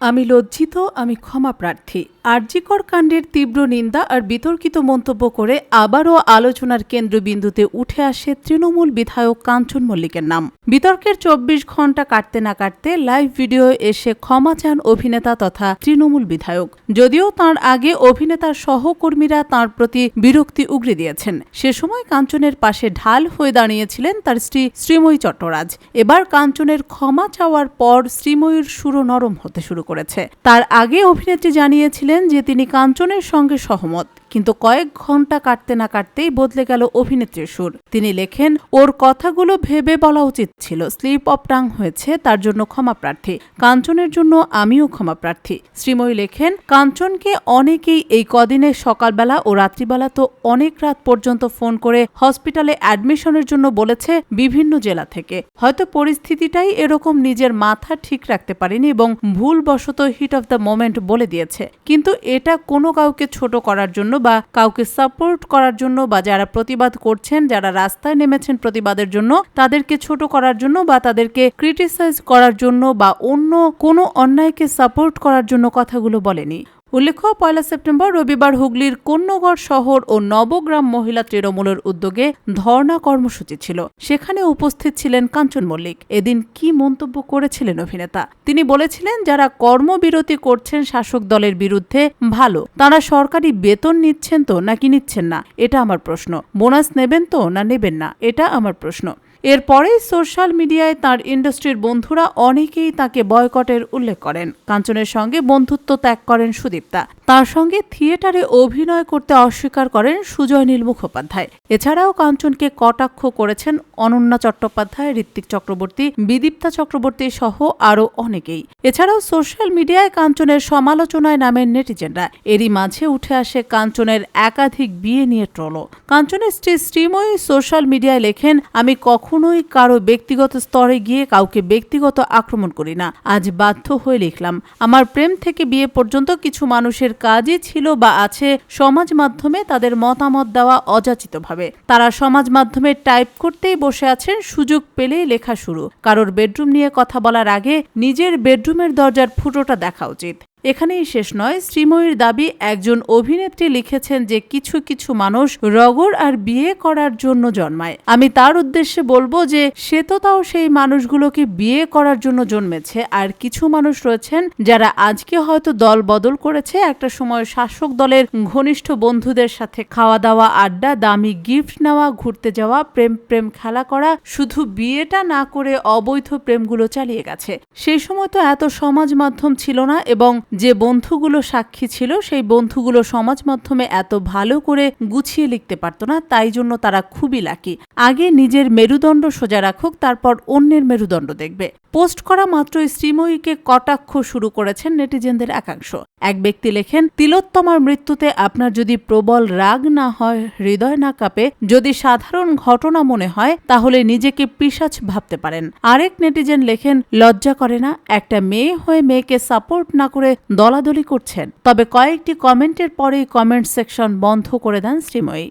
আমি লজ্জিত, আমি ক্ষমা প্রার্থী। আরজিকর কাণ্ডের তীব্র নিন্দা আর বিতর্কিত মন্তব্য করে আবারও আলোচনার কেন্দ্রবিন্দুতে উঠে আসে তৃণমূল বিধায়ক কাঞ্চন মল্লিকের নাম। বিতর্কের চব্বিশ ঘণ্টা কাটতে না কাটতে লাইভ ভিডিও এসে ক্ষমা চান অভিনেতা তথা তৃণমূল বিধায়ক। যদিও তার আগে অভিনেতার সহকর্মীরা তার প্রতি বিরক্তি উগরে দিয়েছেন। সে সময় কাঞ্চনের পাশে ঢাল হয়ে দাঁড়িয়েছিলেন তার স্ত্রী শ্রীময়ী চট্টরাজ। এবার কাঞ্চনের ক্ষমা চাওয়ার পর শ্রীময়ীর সুরও নরম হতে শুরু করেছে। তার আগে অভিনেত্রী জানিয়েছিলেন যে তিনি কাঞ্চনের সঙ্গে সহমত, কিন্তু কয়েক ঘণ্টা কাটতে না কাটতেই বদলে গেল অভিনেত্রীর সুর। তিনি লেখেন, ওর কথাগুলো ভেবে বলা উচিত ছিল। স্লিপ অফ টাং হয়েছে, তার জন্য ক্ষমা প্রার্থী। কাঞ্চনের জন্য আমিও ক্ষমা প্রার্থী। শ্রীময়ী লেখেন, কাঞ্চনকে অনেকেই এই কদিনে সকালবেলা ও রাত্রিবেলা তো অনেক রাত পর্যন্ত ফোন করে হসপিটালে অ্যাডমিশনের জন্য বলেছে বিভিন্ন জেলা থেকে। হয়তো পরিস্থিতিটাই এরকম নিজের মাথা ঠিক রাখতে পারেনি এবং ভুলবশত হিট অফ দ্য মোমেন্ট বলে দিয়েছে। কিন্তু এটা কোনো কাউকে ছোট করার জন্য বা কাউকে সাপোর্ট করার জন্য বা যারা প্রতিবাদ করছেন, যারা রাস্তায় নেমেছেন প্রতিবাদের জন্য, তাদেরকে ছোট করার জন্য বা তাদেরকে ক্রিটিসাইজ করার জন্য বা অন্য কোনো অন্যায়কে সাপোর্ট করার জন্য কথাগুলো বলেনি। উল্লেখ্য, পয়লা সেপ্টেম্বর রবিবার হুগলির কন্যগড় শহর ও নবগ্রাম মহিলা তৃণমূলের উদ্যোগে ধর্ণা কর্মসূচি ছিল। সেখানে উপস্থিত ছিলেন কাঞ্চন মল্লিক। এদিন কি মন্তব্য করেছিলেন অভিনেতা? তিনি বলেছিলেন, যারা কর্মবিরতি করছেন শাসক দলের বিরুদ্ধে, ভালো। তারা সরকারি বেতন নিচ্ছেন তো নাকি নিচ্ছেন না? এটা আমার প্রশ্ন। বোনাস নেবেন তো না নেবেন না? এটা আমার প্রশ্ন। এরপরেই সোশ্যাল মিডিয়ায় তার ইন্ডাস্ট্রির বন্ধুরা অনেকেই তাকে বয়কটের উল্লেখ করেন। কাঞ্চনের সঙ্গে বন্ধুত্ব ত্যাগ করেন সুদীপ্তা। তার সঙ্গে থিয়েটারে অভিনয় করতে অস্বীকার করেন সুজয় নীল মুখোপাধ্যায়। এছাড়াও কাঞ্চনকে কটাক্ষ করেছেন অনন্যা চট্টোপাধ্যায়, ঋত্বিক চক্রবর্তী, বিদীপ্তা চক্রবর্তী সহ আরও অনেকেই। এছাড়াও সোশ্যাল মিডিয়ায় কাঞ্চনের সমালোচনায় নামেন নেটিজেনরা। এরই মাঝে উঠে আসে কাঞ্চনের একাধিক বিয়ে নিয়ে ট্রলো কাঞ্চনের স্ত্রী শ্রীময়ী সোশ্যাল মিডিয়ায় লেখেন, আমি কখনোই কারও ব্যক্তিগত স্তরে গিয়ে কাউকে ব্যক্তিগত আক্রমণ করি না। আজ বাধ্য হয়ে লিখলাম, আমার প্রেম থেকে বিয়ে পর্যন্ত কিছু মানুষের কাজই ছিল বা আছে সমাজ মাধ্যমে তাদের মতামত দেওয়া অযাচিতভাবে। তারা সমাজ মাধ্যমে টাইপ করতেই বসে আছেন, সুযোগ পেলেই লেখা শুরু। কারোর বেডরুম নিয়ে কথা বলার আগে নিজের বেডরুমের দরজার ফুটোটা দেখা উচিত। এখানেই শেষ নয়। শ্রীময়ীর দাবি, একজন অভিনেত্রী লিখেছেন যে কিছু কিছু মানুষ রগর আর বিয়ে করার জন্য জন্মায়। আমি তার উদ্দেশ্যে বলব যে সে তো তাও সেই মানুষগুলোকে বিয়ে করার জন্য জন্মেছে। আর কিছু মানুষ রয়েছেন যারা আজকে হয়তো দল বদল করেছে। একটা সময় শাসক দলের ঘনিষ্ঠ বন্ধুদের সাথে খাওয়া দাওয়া আড্ডা, দামি গিফট নেওয়া, ঘুরতে যাওয়া, প্রেম প্রেম খেলা করা, শুধু বিয়েটা না করে অবৈধ প্রেমগুলো চালিয়ে গেছে। সেই সময় তো এত সমাজ মাধ্যম ছিল না এবং যে বন্ধুগুলো সাক্ষী ছিল, সেই বন্ধুগুলো সমাজ মাধ্যমে এত ভালো করে গুছিয়ে লিখতে পারতো না, তাই জন্য তারা খুবই লাকি। আগে নিজের মেরুদণ্ড সোজা রাখুক, তারপর অন্যের মেরুদণ্ড দেখবে। পোস্ট করা মাত্রই শ্রীময়ীকে কটাক্ষ শুরু করেছেন নেটিজেনদের একাংশ। এক ব্যক্তি লেখেন, তিলোত্তমার মৃত্যুতে আপনার যদি প্রবল রাগ না হয়, হৃদয় না কাঁপে, যদি সাধারণ ঘটনা মনে হয়, তাহলে নিজেকে পিসাচ ভাবতে পারেন। আরেক নেটিজেন লেখেন, লজ্জা করে না, একটা মেয়ে হয়ে মেয়েকে সাপোর্ট না করে দলাদলি করছেন। তবে কয়েকটি কমেন্টের পরেই কমেন্ট সেকশন বন্ধ করে দেন শ্রীময়ী।